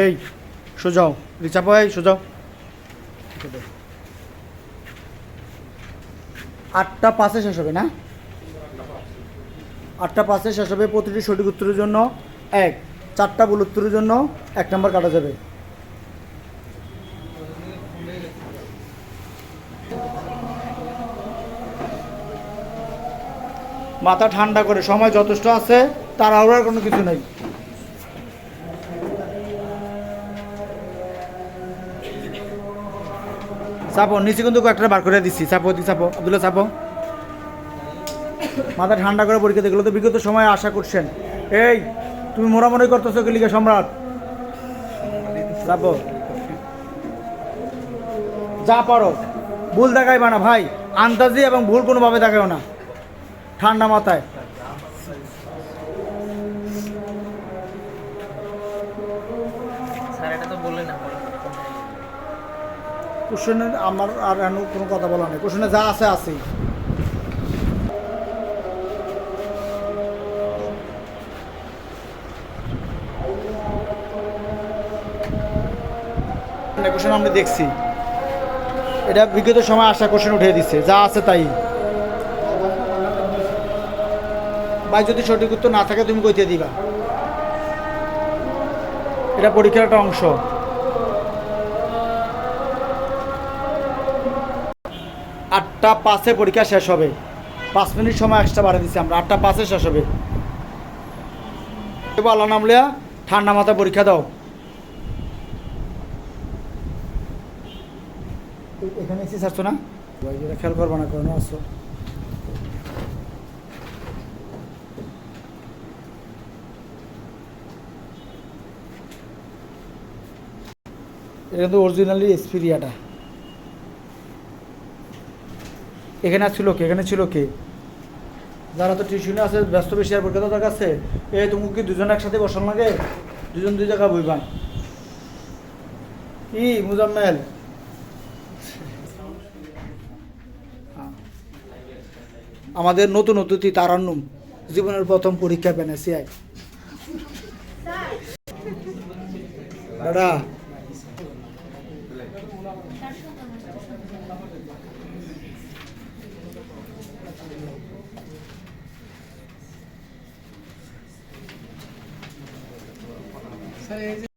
এই, সোজাও। রিচাপ ভাই, সোজাও। আটটা পাঁচে শেষ হবে, না? আটটা পাঁচে শেষ হবে, প্রতিটি সঠিক উত্তরের জন্য এক, চারটা ভুল উত্তরের জন্য এক নম্বর কাটা যাবে। মাথা ঠান্ডা করে, সময় যথেষ্ট আছে, তার আর কোনো কিছু নেই। চাপো নিচে কিন্তু কয়েকটা বার করে দিচ্ছি চাপো দি চাপো আব্দুল্লাহ চাপো মাথা ঠান্ডা করে পরীক্ষা দেখল তো বিগত সময়ে আশা করছেন। এই, তুমি মোরামরি করতেছো কি লিগে সম্রাট? চাপো যা পারো। ভুল দেখাইবা না ভাই। আন্দাজি এবং ভুল কোনোভাবে দেখাও না। ঠান্ডা মাথায়। কোশ্চেনে আমার আর কোনো কথা বলা নেই। কোশ্চেনে যা আছে আছেই। কোশ্চেন আমরা দেখছি। এটা বিগত সময় আসা কোশ্চেন উঠিয়ে দিচ্ছে। যা আছে তাই। ভাই, যদি সঠিক উত্তর না থাকে, তুমি কইতে দিবা। এটা পরীক্ষার একটা অংশ। আটটা পাঁচে পরীক্ষা শেষ হবে। পাঁচ মিনিট সময় এক্সট্রা বাড়িয়ে দিচ্ছি আমরা। আটটা পাঁচে শেষ হবে। এবার আল্লাহ নামলিয়া ঠান্ডা মাথায় পরীক্ষা দাও। এখানে এসে ছাড়ছো না? খেয়াল করব না, কোনো আসছো এটা কিন্তু অরিজিনালি এক্সপিরিয়াটা এখানে ছিল কে? এখানে ছিল কে? যারা তো টিউশনে আছে, ব্যস্ত বেশি, আর পরীক্ষা তার কাছে, এ, তুমি কি দুজন একসাথে বসান লাগে? দুজন দুই জায়গা বইবান ই, মুজাম্মেল। আমাদের নতুন অতিথি তারান্নুম, জীবনের প্রথম পরীক্ষা পেনেছিয়ায় দাদা স্যার এই যে